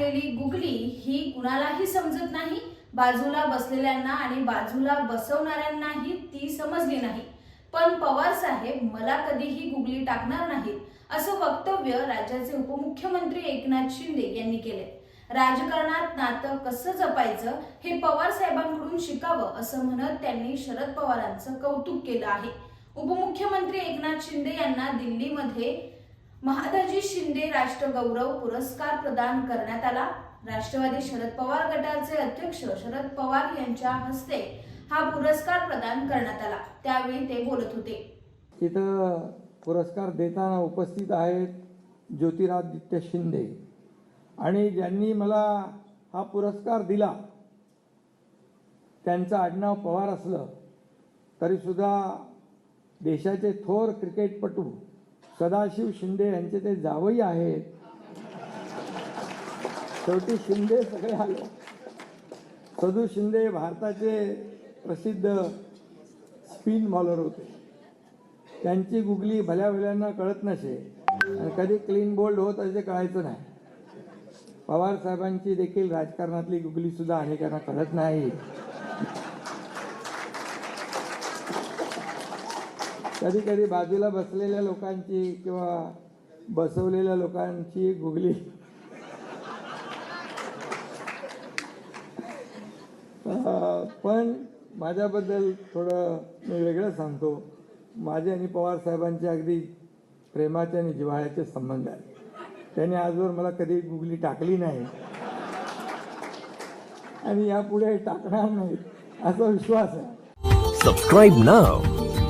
शरद टाकलेली गुगली ही कुणालाही समजत नाही बाजूला बसलेल्यांना आणि बाजूला बसवणाऱ्यांनाही ती समजली नाही. पण पवार साहेब मला कधीही गुगली टाकणार नाहीत असं वक्तव्य राज्याचे उपमुख्यमंत्री एकनाथ शिंदे यांनी केले राजकारणात नातं कसं जपायचं हे पवार साहेबांकडून शिकावं असं म्हणत त्यांनी शरद पवारांचं कौतुक केलं आहे. उपमुख्यमंत्री एकनाथ शिंदे यांना दिल्लीमध्ये महादाजी शिंदे राष्ट्रगौरव पुरस्कार प्रदान करण्यात आला. राष्ट्रवादी शरद पवार गटाचे अध्यक्ष शरद पवार यांच्या हस्ते हा पुरस्कार प्रदान करण्यात आला. त्यावेळी ते बोलत होते. इथं पुरस्कार देताना उपस्थित आहेत ज्योतिरादित्य शिंदे. आणि ज्यांनी मला हा पुरस्कार दिला त्यांचं आडनाव पवार असलं तरीसुद्धा देशाचे थोर क्रिकेटपटू सदाशिव शिंदे यांचे ते जावई आहेत. शेवटी शिंदे सगळे आले. सदू शिंदे भारताचे प्रसिद्ध स्पिन बॉलर होते. त्यांची गुगली भल्या भल्यांना कळत नसे. आणि कधी क्लीन बोल्ड होत असे कळायचं नाही. पवार साहेबांची देखील राजकारणातली गुगली सुद्धा अनेकांना कळत नाही. कधी कधी बाजूला बसलेल्या लोकांची किंवा बसवलेल्या लोकांची गुगली. पण माझ्याबद्दल थोडं मी वेगळं सांगतो. माझे आणि पवार साहेबांचे अगदी प्रेमाचे आणि जिव्हाळ्याचे संबंध आहेत. त्यांनी आजवर मला कधी गुगली टाकली नाही. आणि यापुढे टाकणार नाही असा विश्वास आहे. Subscribe now